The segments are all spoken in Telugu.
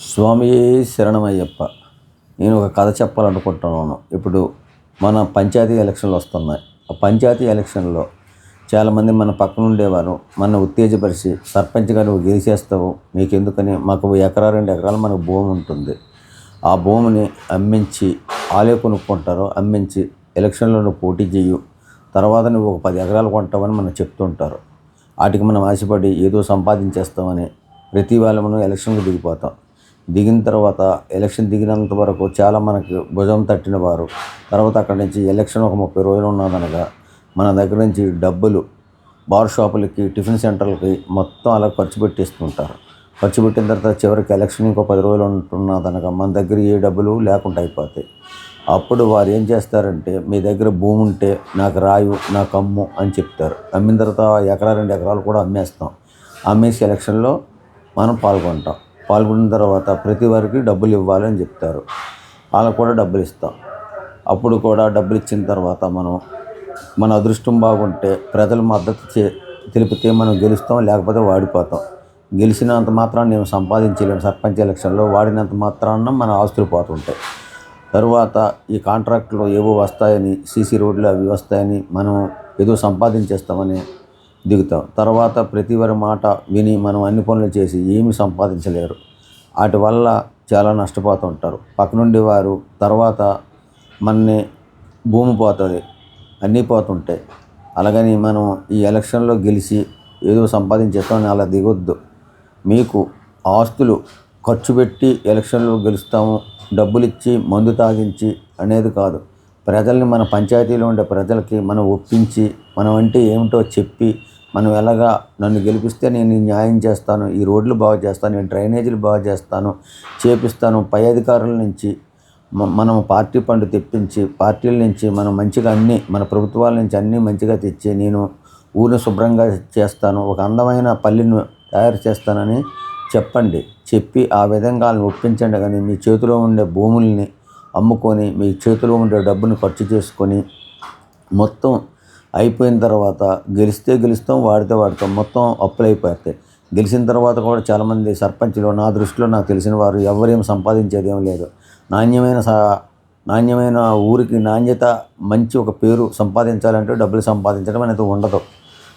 స్వామి శరణమయ్యప్ప నేను ఒక కథ చెప్పాలనుకుంటున్నాను. ఇప్పుడు మన పంచాయతీ ఎలక్షన్లు వస్తున్నాయి. ఆ పంచాయతీ ఎలక్షన్లో చాలామంది మన పక్కన ఉండేవారు మన ఉత్తేజపరిచి సర్పంచ్గా నువ్వు గెలిచేస్తావు నీకెందుకని మాకు ఎకరా రెండు ఎకరాలు మనకు భూమి ఉంటుంది. ఆ భూమిని అమ్మించి ఆలే కొనుక్కుంటారు అమ్మించి ఎలక్షన్లో నువ్వు పోటీ చేయు తర్వాత నువ్వు ఒక పది ఎకరాలు కొంటావని మనం చెప్తుంటారు. వాటికి మనం ఆశపడి ఏదో సంపాదించేస్తామని ప్రతి వాళ్ళ మనం ఎలక్షన్కి దిగిపోతాం. దిగిన తర్వాత ఎలక్షన్ దిగినంత వరకు చాలా మనకి భుజం తట్టిన వారు. తర్వాత అక్కడి నుంచి ఎలక్షన్ ఒక ముప్పై రోజులు ఉన్నదనగా మన దగ్గర నుంచి డబ్బులు బార్ షాపులకి టిఫిన్ సెంటర్లకి మొత్తం అలా ఖర్చు పెట్టేస్తుంటారు. ఖర్చు పెట్టిన తర్వాత చివరికి ఎలక్షన్ ఇంకో పది రోజులు ఉంటున్నదనగా మన దగ్గర ఏ డబ్బులు లేకుండా అయిపోతాయి. అప్పుడు వారు ఏం చేస్తారంటే మీ దగ్గర భూమి ఉంటే నాకు రాయు నాకు అమ్ము అని చెప్తారు. అమ్మిన తర్వాత ఎకరా రెండు ఎకరాలు కూడా అమ్మేస్తాం. అమ్మేసి ఎలక్షన్లో మనం పాల్గొంటాం. పాల్గొన్న తర్వాత ప్రతి వారికి డబ్బులు ఇవ్వాలని చెప్తారు. వాళ్ళకు కూడా డబ్బులు ఇస్తాం. అప్పుడు కూడా డబ్బులు ఇచ్చిన తర్వాత మనం మన అదృష్టం బాగుంటే ప్రజలు మద్దతు చే తెలిపితే మనం గెలుస్తాం లేకపోతే వాడిపోతాం. గెలిచినంత మాత్రాన్ని మేము సంపాదించలేము సర్పంచ్ ఎలక్షన్లో వాడినంత మాత్రాన మన ఆస్తులు పోతుంటాయి. తరువాత ఈ కాంట్రాక్ట్లో ఏవో వస్తాయని సీసీ రోడ్లు అవి వస్తాయని మనం ఏదో సంపాదించేస్తామని దిగుతాం. తర్వాత ప్రతి వారి మాట విని మనం అన్ని పనులు చేసి ఏమి సంపాదించలేరు. వాటి వల్ల చాలా నష్టపోతుంటారు. పక్కనుండి వారు తర్వాత మనని భూమి పోతుంది అన్నీ పోతుంటాయి. అలాగని మనం ఈ ఎలక్షన్లో గెలిచి ఏదో సంపాదించేస్తామని అలా దిగొద్దు. మీకు ఆస్తులు ఖర్చు పెట్టి ఎలక్షన్లో గెలుస్తాము డబ్బులు ఇచ్చి మందు తాగించి అనేది కాదు. ప్రజల్ని మన పంచాయతీలో ఉండే ప్రజలకి మనం ఒప్పించి మనం అంటే ఏమిటో చెప్పి మనం ఎలాగా నన్ను గెలిపిస్తే నేను న్యాయం చేస్తాను ఈ రోడ్లు బాగు చేస్తాను ఈ డ్రైనేజీలు బాగు చేస్తాను చేపిస్తాను పై అధికారుల నుంచి మనం పార్టీ పండు తెప్పించి పార్టీల నుంచి మనం మంచిగా అన్నీ మన ప్రభుత్వాల నుంచి అన్నీ మంచిగా తెచ్చి నేను ఊరిని శుభ్రంగా చేస్తాను ఒక అందమైన పల్లెను తయారు చేస్తానని చెప్పండి. చెప్పి ఆ విధంగా వాళ్ళని ఒప్పించండి. కానీ మీ చేతిలో ఉండే భూముల్ని అమ్ముకొని మీ చేతిలో ఉండే డబ్బును ఖర్చు చేసుకొని మొత్తం అయిపోయిన తర్వాత గెలిస్తే గెలుస్తాం వాడితే వాడతాం. మొత్తం అప్పులైపోతాయి గెలిచిన తర్వాత కూడా చాలామంది సర్పంచ్లు నా దృష్టిలో నాకు తెలిసిన వారు ఎవరేం సంపాదించేది ఏం లేదు. నాణ్యమైన సా నాణ్యమైన ఊరికి నాణ్యత మంచి ఒక పేరు సంపాదించాలంటే డబ్బులు సంపాదించడం అనేది ఉండదు.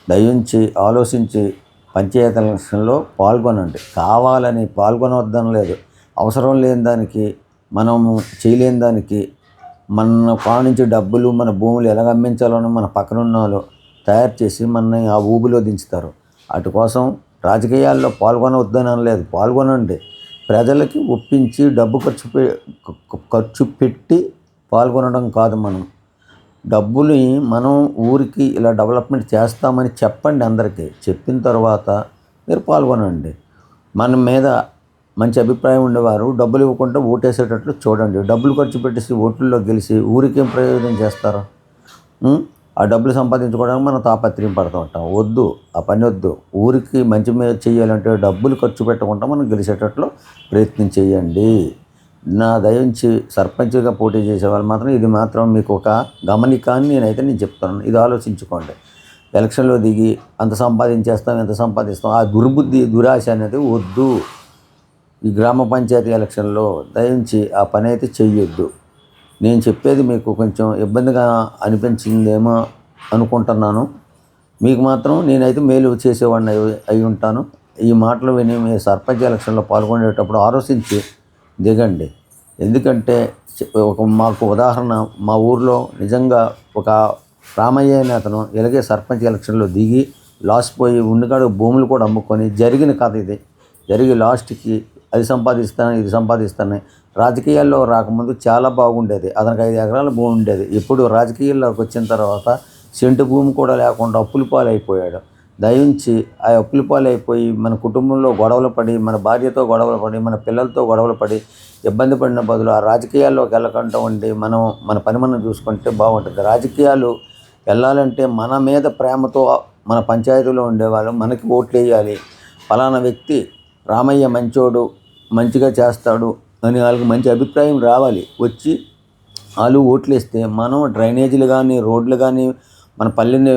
దయించి ఆలోచించి పంచాయతీ ఎలక్షన్లో పాల్గొనండి. కావాలని పాల్గొనవద్దని లేదు అవసరం లేని దానికి మనము చేయలేని దానికి మన నుంచి డబ్బులు మన భూములు ఎలాగ అమ్మించాలోనో మన పక్కన ఉన్నాలో వాళ్ళు తయారు చేసి మనని ఆ ఊబిలో దించుతారు. అటు కోసం రాజకీయాల్లో పాల్గొనవద్దని అనలేదు. పాల్గొనండి. ప్రజలకి ఒప్పించి డబ్బు ఖర్చు పె ఖర్చు పెట్టి పాల్గొనడం కాదు మనం. డబ్బుని మనం ఊరికి ఇలా డెవలప్మెంట్ చేస్తామని చెప్పండి అందరికీ. చెప్పిన తర్వాత మీరు పాల్గొనండి. మన మీద మంచి అభిప్రాయం ఉండేవారు. డబ్బులు ఇవ్వకుండా ఓటేసేటట్లు చూడండి. డబ్బులు ఖర్చు పెట్టేసి ఓట్లలో గెలిచి ఊరికేం ప్రయోజనం చేస్తారు? ఆ డబ్బులు సంపాదించుకోవడానికి మనం తాపత్రయం పడుతూ ఉంటాం వద్దు ఆ పని వద్దు. ఊరికి మంచి మీద చేయాలంటే డబ్బులు ఖర్చు పెట్టకుండా మనం గెలిచేటట్లు ప్రయత్నం చేయండి. నా దయించి సర్పంచ్గా పోటీ చేసే వాళ్ళు మాత్రం ఇది మాత్రం మీకు ఒక గమనికాన్ని నేనైతే నేను చెప్తాను. ఇది ఆలోచించుకోండి. ఎలక్షన్లో దిగి అంత సంపాదించేస్తాం ఎంత సంపాదిస్తాం ఆ దుర్బుద్ధి దురాశ అనేది వద్దు. ఈ గ్రామ పంచాయతీ ఎలక్షన్లో దయించి ఆ పని అయితే చెయ్యొద్దు. నేను చెప్పేది మీకు కొంచెం ఇబ్బందిగా అనిపించిందేమో అనుకుంటున్నాను. మీకు మాత్రం నేనైతే మేలు చేసేవాడిని అయి అయి ఉంటాను. ఈ మాటలు విని మీ సర్పంచ్ ఎలక్షన్లో పాల్గొనేటప్పుడు ఆలోచించి దిగండి. ఎందుకంటే ఒక మాకు ఉదాహరణ మా ఊర్లో నిజంగా ఒక రామయ్య అనే అతను ఇలాగే సర్పంచ్ ఎలక్షన్లో దిగి లాస్ పోయి ఉండికాడు భూములు కూడా అమ్ముకొని జరిగిన కథ ఇది. జరిగి లాస్ట్కి అది సంపాదిస్తాను ఇది సంపాదిస్తాను రాజకీయాల్లో రాకముందు చాలా బాగుండేది. అతనికి ఐదు ఎకరాల భూమి ఉండేది. ఇప్పుడు రాజకీయాల్లోకి వచ్చిన తర్వాత సెంటు భూమి కూడా లేకుండా అప్పుల పాలైపోయాడు. దయించి ఆ అప్పుల పాలైపోయి మన కుటుంబంలో గొడవలు పడి మన భార్యతో గొడవలు పడి మన పిల్లలతో గొడవలు పడి ఇబ్బంది పడిన బదులు ఆ రాజకీయాల్లోకి వెళ్ళకుండా ఉండి మనం మన పని మనం చూసుకుంటే బాగుంటుంది. రాజకీయాలు వెళ్ళాలంటే మన మీద ప్రేమతో మన పంచాయతీలో ఉండేవాళ్ళు మనకి ఓట్లు వేయాలి ఫలానా వ్యక్తి రామయ్య మంచోడు మంచిగా చేస్తాడు అని వాళ్ళకి మంచి అభిప్రాయం రావాలి. వచ్చి వాళ్ళు ఓట్లు వేస్తే మనం డ్రైనేజీలు కానీ రోడ్లు కానీ మన పల్లెని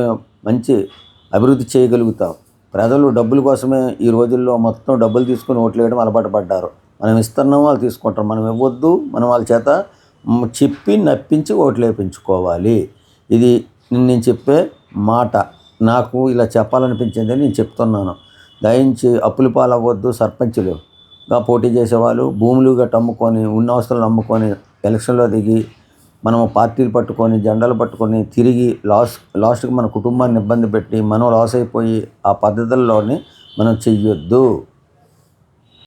మంచి అభివృద్ధి చేయగలుగుతాం. ప్రజలు డబ్బుల కోసమే ఈ రోజుల్లో మొత్తం డబ్బులు తీసుకుని ఓట్లు వేయడం అలవాటు పడ్డారు. మనం ఇస్తున్నాం వాళ్ళు తీసుకుంటారు మనం ఇవ్వద్దు. మనం వాళ్ళ చేత చెప్పి నప్పించి ఓట్లు వేయించుకోవాలి. ఇది నేను చెప్పే మాట. నాకు ఇలా చెప్పాలనిపించింది నేను చెప్తున్నాను. దయించి అప్పుల పాలవ్వద్దు. సర్పంచులు గా పోటీ చేసేవాళ్ళు. భూములు గట్ట అమ్ముకొని ఉన్న అవసరాలు అమ్ముకొని ఎలక్షన్లో దిగి మనము పార్టీలు పట్టుకొని జెండాలు పట్టుకొని తిరిగి లాస్ లాస్ట్కి మన కుటుంబాన్ని ఇబ్బంది పెట్టి మనం లాస్ అయిపోయి ఆ పద్ధతుల్లోని మనం చెయ్యొద్దు.